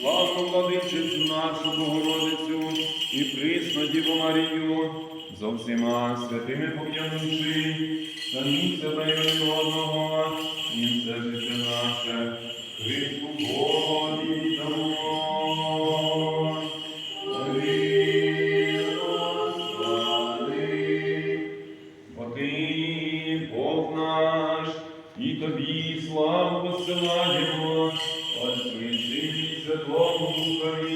Славну владичицю нашу Богородицю і присну Діву Марію, Зовсіма святими пов'янувши, самі себе і один одного, і все життя наше, Христу Богові дамо. Бо ти, Бог наш, і тобі славу посилаємо, Отцю і Сині Святому Духові,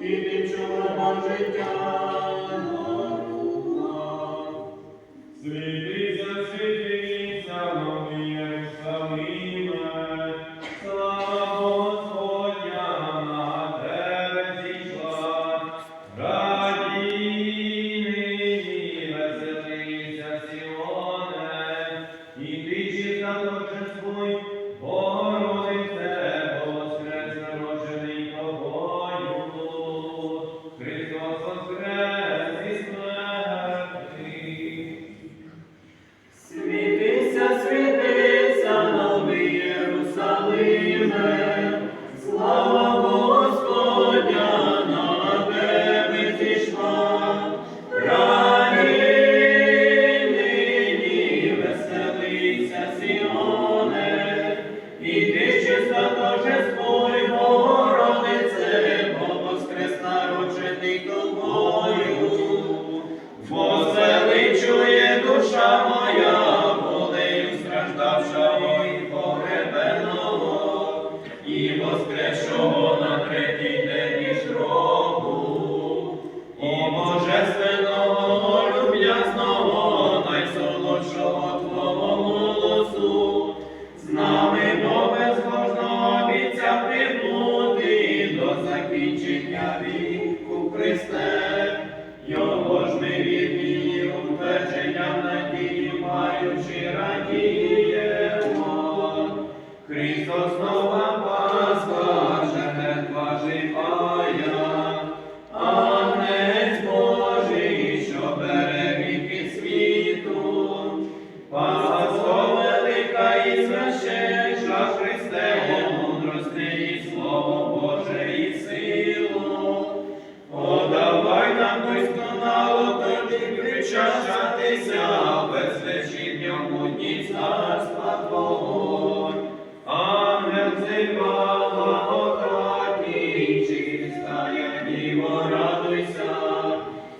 і вічного життя. go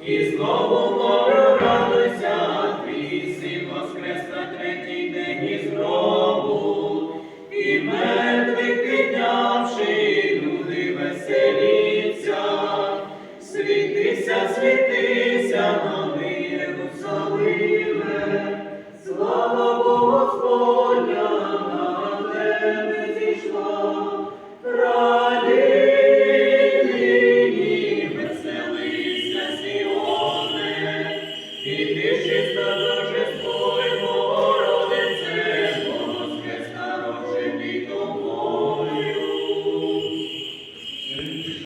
і знову морю радуйся, твій третій день і знову, і мертвих піднявши, люди веселіться, світися, світися.